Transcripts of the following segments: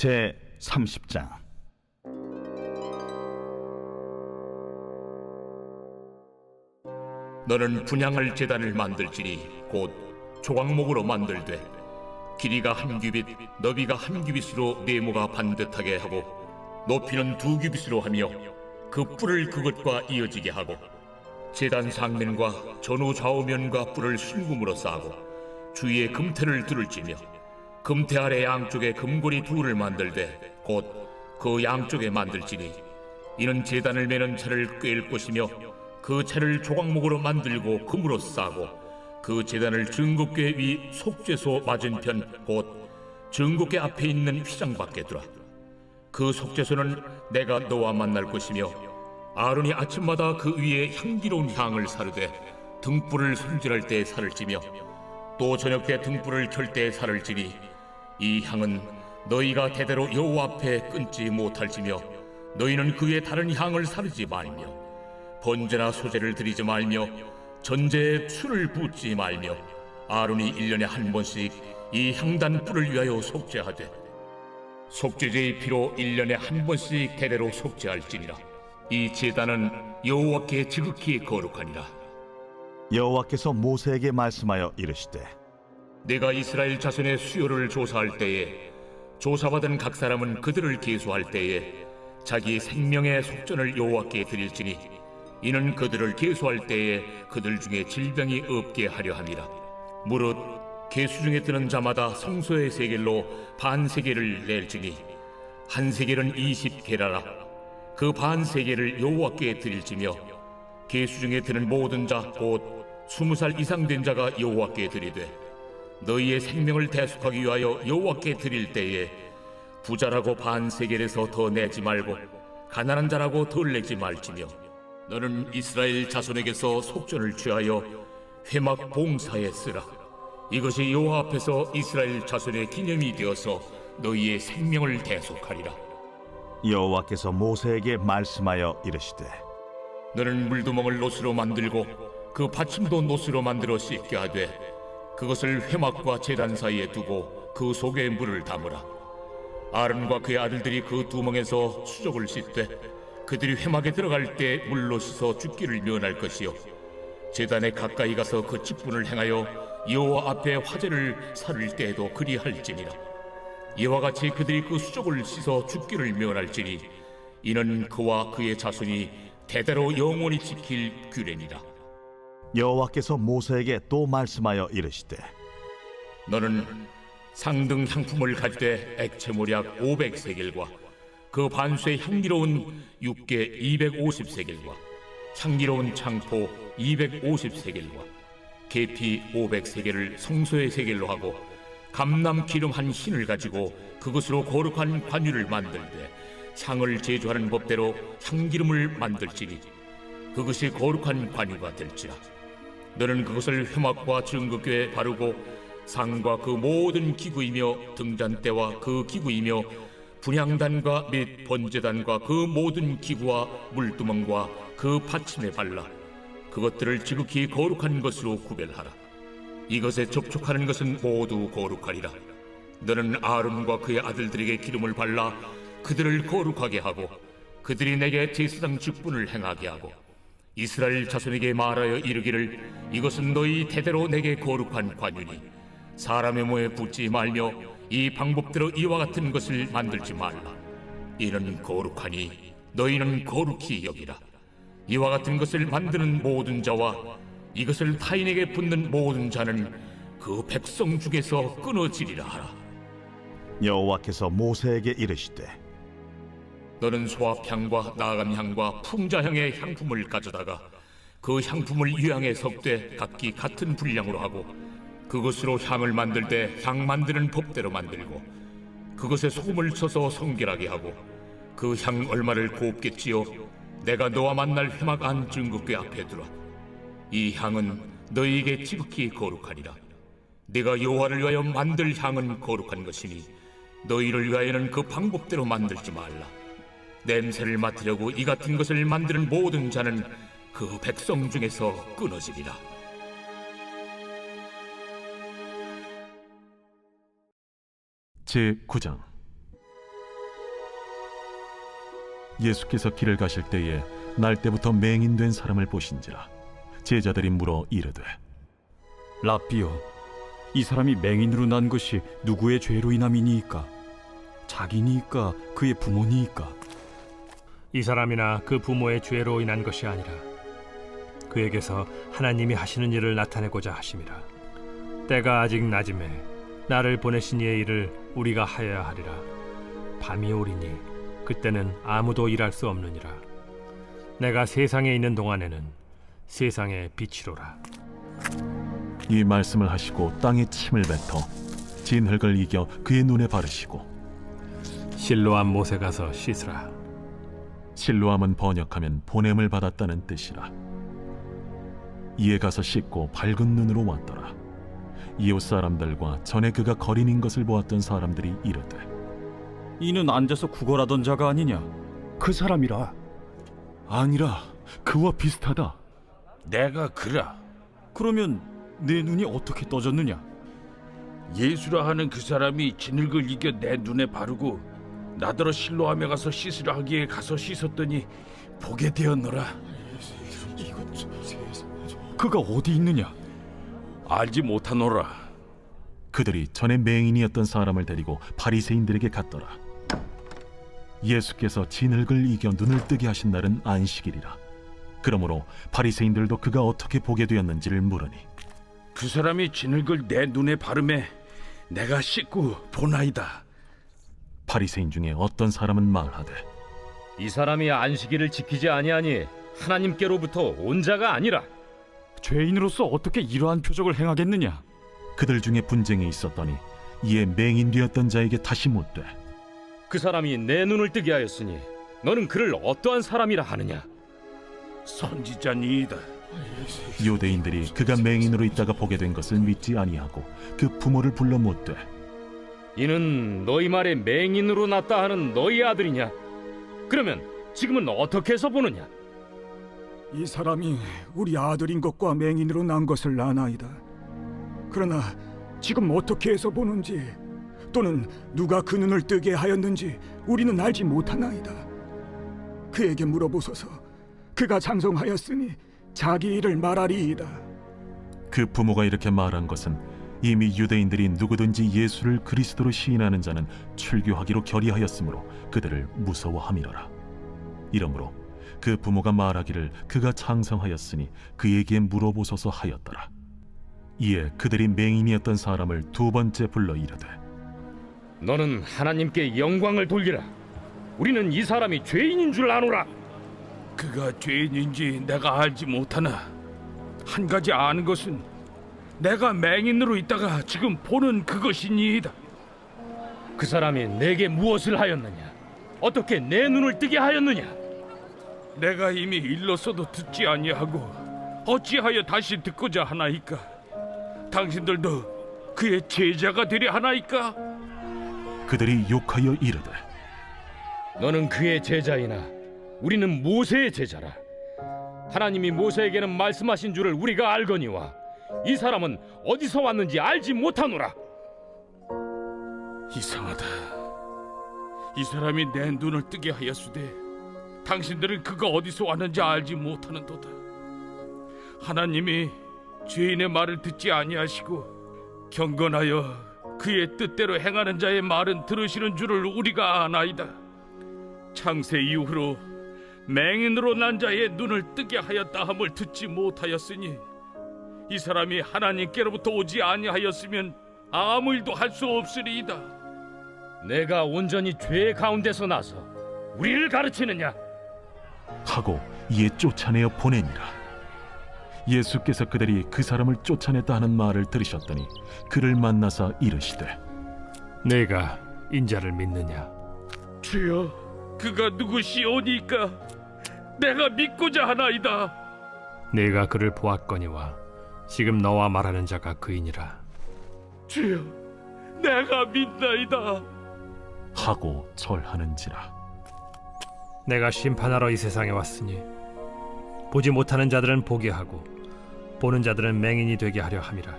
제 30장. 너는 분양할 재단을 만들지니 곧 조각목으로 만들되 길이가 한 규빗, 너비가 한 규빗으로 네모가 반듯하게 하고 높이는 두 규빗으로 하며 그 뿔을 그것과 이어지게 하고 재단 상면과 전후 좌우면과 뿔을 순금으로 싸고 주위에 금태를 두를지며 금태 아래 양쪽에 금고리 둘을 만들되 곧 그 양쪽에 만들지니 이는 재단을 매는 차를 꿰일 것이며 그 차를 조각목으로 만들고 금으로 싸고 그 재단을 증거궤 위 속죄소 맞은편 곧 증거궤 앞에 있는 휘장 밖에 두라. 그 속죄소는 내가 너와 만날 것이며 아론이 아침마다 그 위에 향기로운 향을 사르되 등불을 손질할 때 살을 찌며 또 저녁 때 등불을 켤 때 살을 찌니 이 향은 너희가 대대로 여호와 앞에 끊지 못할지며 너희는 그의 다른 향을 사르지 말며 번제나 소제를 드리지 말며 전제에 술을 붓지 말며 아론이 일년에한 번씩 이 향단 뿔을 위하여 속죄하되 속죄제의 피로 일년에한 번씩 대대로 속죄할지니라. 이 제단은 여호와께 지극히 거룩하니라. 여호와께서 모세에게 말씀하여 이르시되 내가 이스라엘 자손의 수요를 조사할 때에 조사받은 각 사람은 그들을 계수할 때에 자기 생명의 속전을 여호와께 드릴지니 이는 그들을 계수할 때에 그들 중에 질병이 없게 하려 함이라. 무릇 계수 중에 드는 자마다 성소의 세겔로 반 세겔을 낼지니 한 세겔은 이십 게라라. 그 반 세겔을 여호와께 드릴지며 계수 중에 드는 모든 자 곧 스무 살 이상 된 자가 여호와께 드리되 너희의 생명을 대속하기 위하여 여호와께 드릴 때에 부자라고 반 세겔에서 더 내지 말고 가난한 자라고 덜 내지 말지며 너는 이스라엘 자손에게서 속전을 취하여 회막 봉사에 쓰라. 이것이 여호와 앞에서 이스라엘 자손의 기념이 되어서 너희의 생명을 대속하리라. 여호와께서 모세에게 말씀하여 이르시되 너는 물두멍을 노스로 만들고 그 받침도 노스로 만들어 씻게 하되 그것을 회막과 제단 사이에 두고 그 속에 물을 담으라. 아론과 그의 아들들이 그 두멍에서 수족을 씻되 그들이 회막에 들어갈 때 물로 씻어 죽기를 면할 것이요. 제단에 가까이 가서 그 직분을 행하여 여호와 앞에 화제를 살을 때에도 그리할지니라. 이와 같이 그들이 그 수족을 씻어 죽기를 면할지니 이는 그와 그의 자손이 대대로 영원히 지킬 규례니라 여호와께서 모세에게 또 말씀하여 이르시되 너는 상등 향품을 가지되 액체 모략 500세겔과 그 반수의 향기로운 육개 250세겔과 향기로운 창포 250세겔과 계피 500세겔을 성소의 세겔로 하고 감람 기름 한 흰을 가지고 그것으로 거룩한 관유를 만들되 향을 제조하는 법대로 향기름을 만들지니 그것이 거룩한 관유가 될지라 너는 그것을 회막과 증거교에 바르고 상과 그 모든 기구이며 등잔대와 그 기구이며 분향단과 및 번제단과 그 모든 기구와 물두멍과 그 받침에 발라 그것들을 지극히 거룩한 것으로 구별하라. 이것에 접촉하는 것은 모두 거룩하리라. 너는 아론과 그의 아들들에게 기름을 발라 그들을 거룩하게 하고 그들이 내게 제사장 직분을 행하게 하고 이스라엘 자손에게 말하여 이르기를 이것은 너희 대대로 내게 거룩한 관유니 사람의 모에 붙지 말며 이 방법대로 이와 같은 것을 만들지 말라. 이는 거룩하니 너희는 거룩히 여기라. 이와 같은 것을 만드는 모든 자와 이것을 타인에게 붙는 모든 자는 그 백성 중에서 끊어지리라 하라. 여호와께서 모세에게 이르시되 너는 소합향과 나감향과 풍자향의 향품을 가져다가 그 향품을 유향에 섞되 각기 같은 분량으로 하고 그것으로 향을 만들 때 향 만드는 법대로 만들고 그것에 소금을 쳐서 성결하게 하고 그 향 얼마를 찌어 내가 너와 만날 회막 안 증거궤 앞에 두라. 이 향은 너희에게 지극히 거룩하니라. 내가 여호와를 위하여 만들 향은 거룩한 것이니 너희를 위하여는 그 방법대로 만들지 말라 냄새를 맡으려고 이 같은 것을 만드는 모든 자는 그 백성 중에서 끊어지리라. 제 9장 예수께서 길을 가실 때에 날 때부터 맹인된 사람을 보신지라 제자들이 물어 이르되 라삐여, 이 사람이 맹인으로 난 것이 누구의 죄로 인함이니이까? 자기니이까 그의 부모니이까? 이 사람이나 그 부모의 죄로 인한 것이 아니라 그에게서 하나님이 하시는 일을 나타내고자 하심이라 때가 아직 낮음에 나를 보내신 이의 일을 우리가 하여야 하리라. 밤이 오리니 그때는 아무도 일할 수 없느니라. 내가 세상에 있는 동안에는 세상의 빛이로라. 이 말씀을 하시고 땅에 침을 뱉어 진흙을 이겨 그의 눈에 바르시고 실로암 못에 가서 씻으라 실로함은 번역하면 보냄을 받았다는 뜻이라 이에 가서 씻고 밝은 눈으로 왔더라 이웃 사람들과 전에 그가 거린인 것을 보았던 사람들이 이르되 이는 앉아서 구걸하던 자가 아니냐? 그 사람이라. 아니라 그와 비슷하다 내가 그라 그러면 내 눈이 어떻게 떠졌느냐? 예수라 하는 그 사람이 진흙을 이겨 내 눈에 바르고 나더러 실로함에 가서 씻으라 하기에 가서 씻었더니 보게 되었노라 그가 어디 있느냐? 알지 못하노라 그들이 전에 맹인이었던 사람을 데리고 바리새인들에게 갔더라. 예수께서 진흙을 이겨 눈을 뜨게 하신 날은 안식일이라. 그러므로 바리새인들도 그가 어떻게 보게 되었는지를 물으니 그 사람이 진흙을 내 눈에 바르매 내가 씻고 보나이다 바리새인 중에 어떤 사람은 말하되 이 사람이 안식일을 지키지 아니하니 하나님께로부터 온 자가 아니라 죄인으로서 어떻게 이러한 표적을 행하겠느냐? 그들 중에 분쟁이 있었더니 이에 맹인되었던 자에게 다시 묻되 그 사람이 내 눈을 뜨게 하였으니 너는 그를 어떠한 사람이라 하느냐 선지자니이다 유대인들이 그가 맹인으로 있다가 보게 된 것을 믿지 아니하고 그 부모를 불러 묻되 이는 너희 말에 맹인으로 났다 하는 너희 아들이냐 그러면 지금은 어떻게 해서 보느냐 이 사람이 우리 아들인 것과 맹인으로 난 것을 아나이다. 그러나 지금 어떻게 해서 보는지 또는 누가 그 눈을 뜨게 하였는지 우리는 알지 못하나이다. 그에게 물어보소서. 그가 장성하였으니 자기 일을 말하리이다. 그 부모가 이렇게 말한 것은 이미 유대인들이 누구든지 예수를 그리스도로 시인하는 자는 출교하기로 결의하였으므로 그들을 무서워함이로라. 이러므로 그 부모가 말하기를 그가 창성하였으니 그에게 물어보소서 하였더라. 이에 그들이 맹인이었던 사람을 두 번째 불러 이르되 너는 하나님께 영광을 돌리라 우리는 이 사람이 죄인인 줄 아노라 그가 죄인인지 내가 알지 못하나 한 가지 아는 것은 내가 맹인으로 있다가 지금 보는 그것이니이다 그 사람이 내게 무엇을 하였느냐 어떻게 내 눈을 뜨게 하였느냐 내가 이미 일렀어도 듣지 아니하고 어찌하여 다시 듣고자 하나이까? 당신들도 그의 제자가 되려 하나이까? 그들이 욕하여 이르되 너는 그의 제자이나 우리는 모세의 제자라. 하나님이 모세에게는 말씀하신 줄을 우리가 알거니와 이 사람은 어디서 왔는지 알지 못하노라. 이상하다. 이 사람이 내 눈을 뜨게 하였으되 당신들은 그가 어디서 왔는지 알지 못하는도다. 하나님이 죄인의 말을 듣지 아니하시고 경건하여 그의 뜻대로 행하는 자의 말은 들으시는 줄을 우리가 아나이다. 창세 이후로 맹인으로 난 자의 눈을 뜨게 하였다 함을 듣지 못하였으니 이 사람이 하나님께로부터 오지 아니하였으면 아무 일도 할 수 없으리이다. 내가 온전히 죄 가운데서 나서 우리를 가르치느냐? 하고 이에 쫓아내어 보내니라. 예수께서 그들이 그 사람을 쫓아냈다 하는 말을 들으셨더니 그를 만나사 이르시되 내가 인자를 믿느냐 주여, 그가 누구시오니까 내가 믿고자 하나이다. 내가 그를 보았거니와 지금 너와 말하는 자가 그이니라 주여, 내가 믿나이다. 하고 절하는지라. 내가 심판하러 이 세상에 왔으니 보지 못하는 자들은 보게 하고 보는 자들은 맹인이 되게 하려 함이라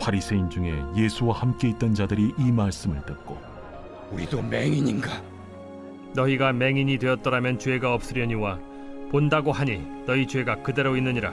바리새인 중에 예수와 함께 있던 자들이 이 말씀을 듣고 우리도 맹인인가? 너희가 맹인이 되었더라면 죄가 없으려니와 본다고 하니 너희 죄가 그대로 있느니라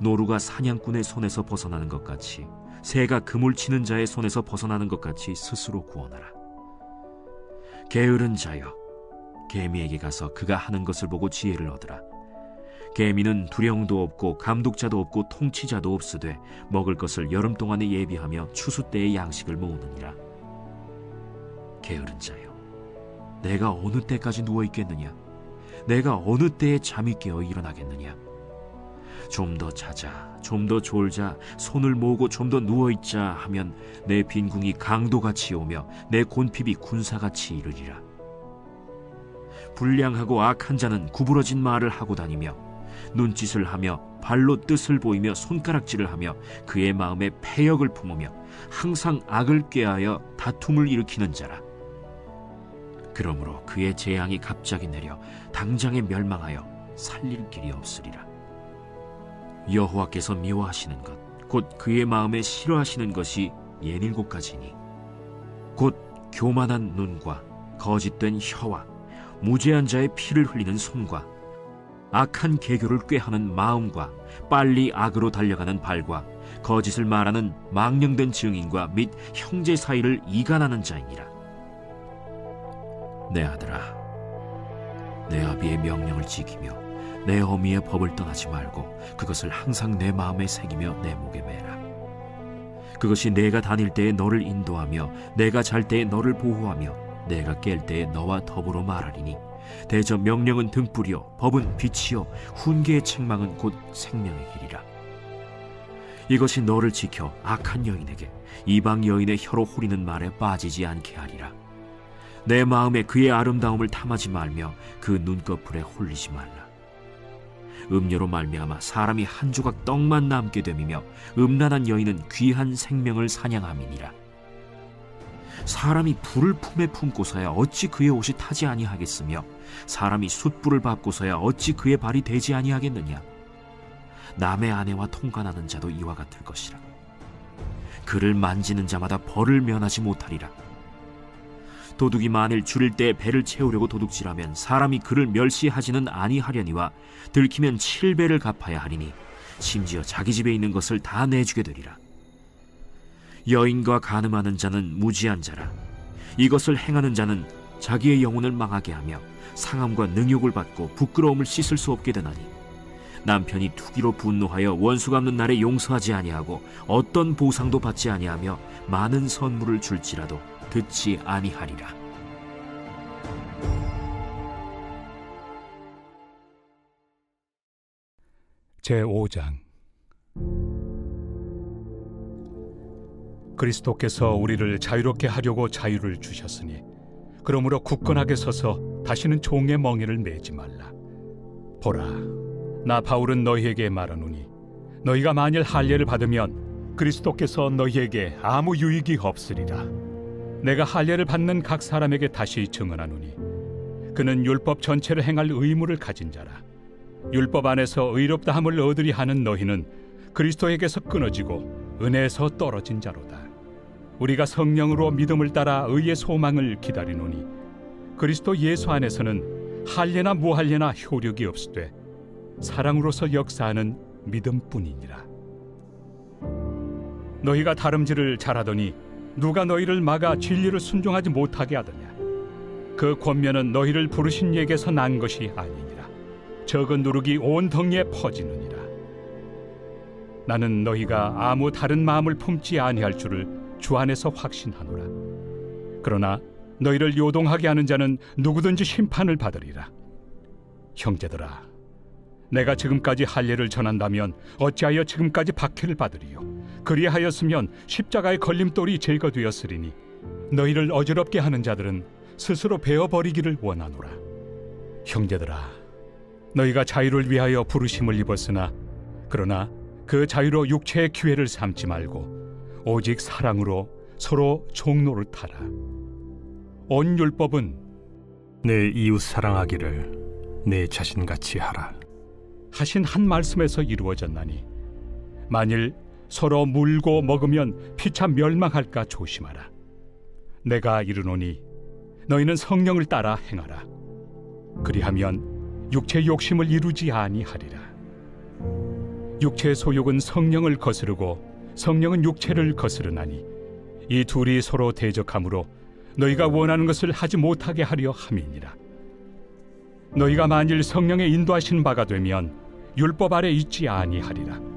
노루가 사냥꾼의 손에서 벗어나는 것 같이 새가 그물 치는 자의 손에서 벗어나는 것 같이 스스로 구원하라. 게으른 자여, 개미에게 가서 그가 하는 것을 보고 지혜를 얻으라. 개미는 두령도 없고 감독자도 없고 통치자도 없으되 먹을 것을 여름 동안에 예비하며 추수 때의 양식을 모으느니라. 게으른 자여, 내가 어느 때까지 누워 있겠느냐? 내가 어느 때에 잠이 깨어 일어나겠느냐? 좀 더 자자, 좀 더 졸자, 손을 모으고 좀 더 누워 있자 하면 내 빈궁이 강도같이 오며 내 곤핍이 군사같이 이르리라. 불량하고 악한 자는 구부러진 말을 하고 다니며 눈짓을 하며 발로 뜻을 보이며 손가락질을 하며 그의 마음에 패역을 품으며 항상 악을 꾀하여 다툼을 일으키는 자라. 그러므로 그의 재앙이 갑자기 내려 당장에 멸망하여 살릴 길이 없으리라. 여호와께서 미워하시는 것 곧 그의 마음에 싫어하시는 것이 예닐곱 가지니 곧 교만한 눈과 거짓된 혀와 무죄한 자의 피를 흘리는 손과 악한 계교를 꾀하는 마음과 빨리 악으로 달려가는 발과 거짓을 말하는 망령된 증인과 및 형제 사이를 이간하는 자이니라. 내 아들아 내 아비의 명령을 지키며 내 어미의 법을 떠나지 말고 그것을 항상 내 마음에 새기며 내 목에 매라. 그것이 내가 다닐 때에 너를 인도하며 내가 잘 때에 너를 보호하며 내가 깰 때에 너와 더불어 말하리니 대저 명령은 등불이요 법은 빛이요 훈계의 책망은 곧 생명의 길이라. 이것이 너를 지켜 악한 여인에게 이방 여인의 혀로 후리는 말에 빠지지 않게 하리라. 내 마음에 그의 아름다움을 탐하지 말며 그 눈꺼풀에 홀리지 말라. 음료로 말미암아 사람이 한 조각 떡만 남게 됨이며 음란한 여인은 귀한 생명을 사냥함이니라. 사람이 불을 품에 품고서야 어찌 그의 옷이 타지 아니하겠으며 사람이 숯불을 밟고서야 어찌 그의 발이 되지 아니하겠느냐. 남의 아내와 통관하는 자도 이와 같을 것이라. 그를 만지는 자마다 벌을 면하지 못하리라. 도둑이 만일 줄일 때 배를 채우려고 도둑질하면 사람이 그를 멸시하지는 아니하려니와 들키면 칠배를 갚아야 하리니 심지어 자기 집에 있는 것을 다 내주게 되리라. 여인과 간음하는 자는 무지한 자라. 이것을 행하는 자는 자기의 영혼을 망하게 하며 상함과 능욕을 받고 부끄러움을 씻을 수 없게 되나니 남편이 투기로 분노하여 원수 갚는 날에 용서하지 아니하고 어떤 보상도 받지 아니하며 많은 선물을 줄지라도 듣지 아니하리라. 제 5장. 그리스도께서 우리를 자유롭게 하려고 자유를 주셨으니 그러므로 굳건하게 서서 다시는 종의 멍에를 매지 말라. 보라 나 바울은 너희에게 말하노니 너희가 만일 할례를 받으면 그리스도께서 너희에게 아무 유익이 없으리라 내가 할례를 받는 각 사람에게 다시 증언하노니 그는 율법 전체를 행할 의무를 가진 자라 율법 안에서 의롭다함을 얻으리 하는 너희는 그리스도에게서 끊어지고 은혜에서 떨어진 자로다. 우리가 성령으로 믿음을 따라 의의 소망을 기다리노니 그리스도 예수 안에서는 할례나 무할례나 효력이 없으되 사랑으로서 역사하는 믿음뿐이니라. 너희가 다름질을 잘하더니 누가 너희를 막아 진리를 순종하지 못하게 하더냐? 그 권면은 너희를 부르신 예에서 난 것이 아니니라. 적은 누룩이 온 덩이에 퍼지느니라. 나는 너희가 아무 다른 마음을 품지 아니할 줄을 주 안에서 확신하노라. 그러나 너희를 요동하게 하는 자는 누구든지 심판을 받으리라. 형제들아, 내가 지금까지 할례를 전한다면 어찌하여 지금까지 박해를 받으리요? 그리하였으면 십자가의 걸림돌이 제거되었으리니 너희를 어지럽게 하는 자들은 스스로 베어 버리기를 원하노라. 형제들아, 너희가 자유를 위하여 부르심을 입었으나 그러나 그 자유로 육체의 기회를 삼지 말고 오직 사랑으로 서로 종로를 타라. 온 율법은 내 이웃 사랑하기를 내 자신같이 하라. 하신 한 말씀에서 이루어졌나니 만일 서로 물고 먹으면 피차 멸망할까 조심하라. 내가 이르노니 너희는 성령을 따라 행하라. 그리하면 육체 욕심을 이루지 아니하리라. 육체의 소욕은 성령을 거스르고 성령은 육체를 거스르나니 이 둘이 서로 대적하므로 너희가 원하는 것을 하지 못하게 하려 함이니라. 너희가 만일 성령의 인도하신 바가 되면 율법 아래 있지 아니하리라.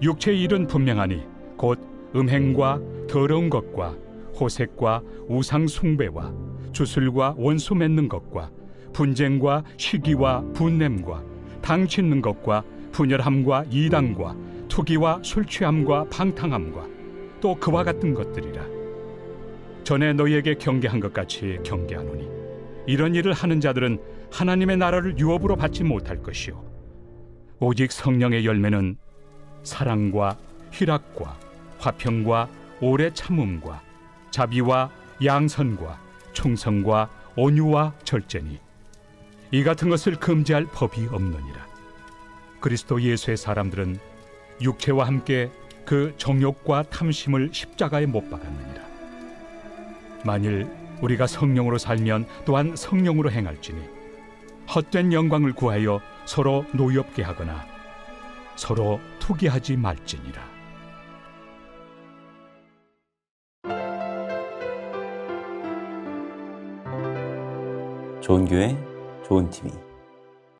육체의 일은 분명하니 곧 음행과 더러운 것과 호색과 우상 숭배와 주술과 원수 맺는 것과 분쟁과 시기와 분냄과 당 짓는 것과 분열함과 이당과 투기와 술 취함과 방탕함과 또 그와 같은 것들이라. 전에 너희에게 경계한 것 같이 경계하노니 이런 일을 하는 자들은 하나님의 나라를 유업으로 받지 못할 것이요 오직 성령의 열매는 사랑과 희락과 화평과 오래 참음과 자비와 양선과 충성과 온유와 절제니 이 같은 것을 금지할 법이 없느니라. 그리스도 예수의 사람들은 육체와 함께 그 정욕과 탐심을 십자가에 못 박았느니라. 만일 우리가 성령으로 살면 또한 성령으로 행할지니 헛된 영광을 구하여 서로 노엽게 하거나 서로 투기하지 말지니라. 좋은 교회, 좋은 TV.